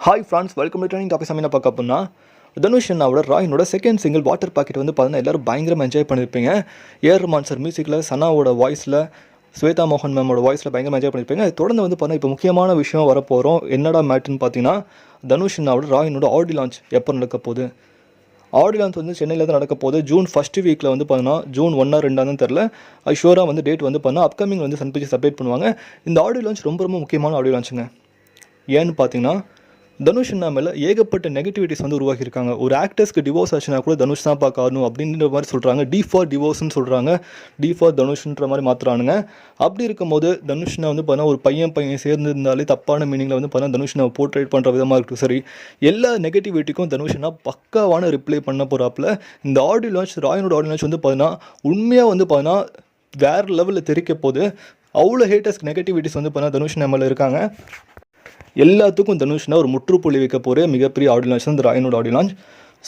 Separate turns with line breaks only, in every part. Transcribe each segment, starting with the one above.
Hi friends welcome to training topic என்ன பார்க்க அப்படின்னா தனுஷ் அண்ணாவோட ராயினோட செகண்ட் சிங்கிள் வாட்டர் பாக்கெட் வந்து பார்த்தீங்கன்னா எல்லாரும் பயங்கரமாக என்ஜாய் பண்ணியிருப்பீங்க ஏர் ரமான் சார் மியூசிக்கில் சனாவோட வாய்ஸில் ஸ்வேதா மோகன் மேமோட வாய்ஸில் பயங்கரமாக என்ஜாய் பண்ணியிருப்பீங்க தொடர்ந்து வந்து பார்த்தீங்கன்னா இப்போ முக்கியமான விஷயம் வரப்போகிறோம் என்னடா மேட்டுன்னு பார்த்தீங்கன்னா தனுஷ் அண்ணாவோட ராயினோட ஆடி லான்ச் எப்போ நடக்க போகுது? ஆடி லான்ச் வந்து சென்னையில் தான் நடக்க போகுது. ஜூன் ஃபஸ்ட்டு வீக்கில் வந்து பார்த்தீங்கன்னா ஜூன் ஒன்றா ரெண்டான்னு தெரில அது ஷூராக வந்து டேட் வந்து பார்த்தீங்கன்னா அப்கமிங் வந்து சன் பிக்சர்ஸ் அப்டேட் பண்ணுவாங்க. இந்த ஆடியோ லான்ச் ரொம்ப ரொம்ப முக்கியமான ஆடியோ லான்ச்சுங்க ஏன்னு பார்த்தீங்கன்னா தனுஷ் அண்ணா மேலே ஏகப்பட்ட நெகட்டிவிட்டிஸ் வந்து உருவாக்கியிருக்காங்க. ஒரு ஆக்டர்ஸ்க்கு டிவோர்ஸ் ஆச்சுன்னா கூட தனுஷ் தான் பார்க்கணும் அப்படின்ற மாதிரி சொல்கிறாங்க டி ஃபார் டிவோர்ஸ்னு சொல்கிறாங்க டி ஃபார் தனுஷ்ன்ற மாதிரி மாற்றுறானுங்க அப்படி இருக்கும்போது தனுஷ்னா வந்து பார்த்தீங்கன்னா ஒரு பையன் பையன் சேர்ந்து இருந்தாலே தப்பான மீனிங்கில் வந்து பார்த்தீங்கன்னா தனுஷ்னா போர்ட்ரேட் பண்ணுற விதமாக இருக்கும் சரி எல்லா நெகட்டிவிட்டிக்கும் தனுஷ்னா பக்காவான ரிப்ளை பண்ண போகிறாப்புல இந்த ஆடியோ லான்ச் ராயனோட ஆடியோ லான்ச் வந்து பார்த்தீங்கன்னா உண்மையாக வந்து பார்த்தீங்கன்னா வேறு லெவலில் தெரிக்க போது அவ்வளோ ஹேட்டர்ஸ்க்கு நெகட்டிவிட்டிஸ் வந்து பார்த்தீங்கன்னா தனுஷ் நம்மள இருக்காங்க. எல்லாத்துக்கும் தனுஷ்னா ஒரு முற்றுப்புள்ளி வைக்க போகிற மிகப்பெரிய ஆடியோ லான்ச் இந்த ராயனோட ஆடியோ லான்ச்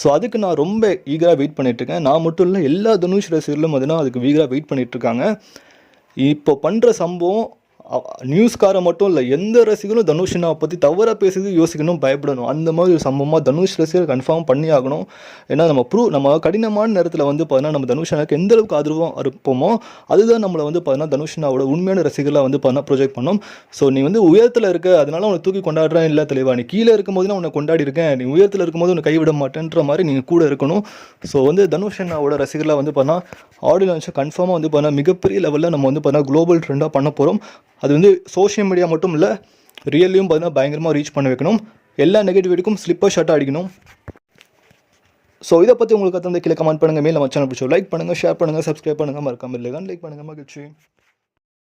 ஸோ அதுக்கு நான் ரொம்ப ஈகராக வெயிட் பண்ணிட்டு இருக்கேன். நான் மட்டும் இல்லை எல்லா தனுஷ் ரசிகர்களும் பார்த்தீங்கன்னா அதுக்கு ஈகராக வெயிட் பண்ணிகிட்ருக்காங்க இருக்காங்க. இப்போ பண்ணுற சம்பவம் நியூஸ்காரை மட்டும் இல்லை எந்த ரசிகரும் தனுஷினா பற்றி தவறாக பேசுறது யோசிக்கணும் பயப்படணும். அந்த மாதிரி ஒரு சம்பவமாக தனுஷ் ரசிகர் கன்ஃபார்ம் பண்ணி ஆகணும். ஏன்னா நம்ம ப்ரூ நம்ம கடினமான நேரத்தில் வந்து பார்த்தீங்கன்னா நம்ம தனுஷனாக்கு எந்த அளவுக்கு ஆதரவாக இருப்போமோ அதுதான் நம்மளை வந்து பார்த்தீங்கன்னா தனுஷ்னாவோட உண்மையான ரசிகர்களாக வந்து பார்த்தீங்கன்னா ப்ரொஜெக்ட் பண்ணும். ஸோ நீ வந்து உயரத்தில் இருக்க அதனால உன்னை தூக்கி கொண்டாடுறேன் இல்லை தெளிவா நீ கீழே இருக்கும்போது நான் உன்னை கொண்டாடி இருக்கேன். நீ உயரத்தில் இருக்கும்போது உன்னை கைவிட மாட்டேன்ற மாதிரி நீங்கள் கூட இருக்கணும். ஸோ வந்து தனுஷ் அண்ணாவோட ரசிகர்களாக வந்து பார்த்தா ஆடியோ லான்ச்சை கன்ஃபார்மாக வந்து பார்த்தா மிகப்பெரிய லெவலில் நம்ம வந்து பார்த்தா குளோபல் ட்ரெண்டாக பண்ண போகிறோம் அது வந்து சோஷியல் மீடியா மட்டும் இல்லை ரியல்லையும் பார்த்தீங்கன்னா பயங்கரமாக ரீச் பண்ண வைக்கணும். எல்லா நெகட்டிவிட்டிக்கும் ஸ்லிப்பர் ஷர்ட்டாக அடிக்கணும். ஸோ இதை பற்றி உங்களுக்கு தந்த கீழே கமெண்ட் பண்ணுங்கள் மேலே நம்ம சேனல் லைக் பண்ணுங்கள் ஷேர் பண்ணுங்கள் சப்ஸ்கிரைப் பண்ணுங்கள் மறக்காமல் இல்லைதான் லைக் பண்ணுங்கள் மகிழ்ச்சி.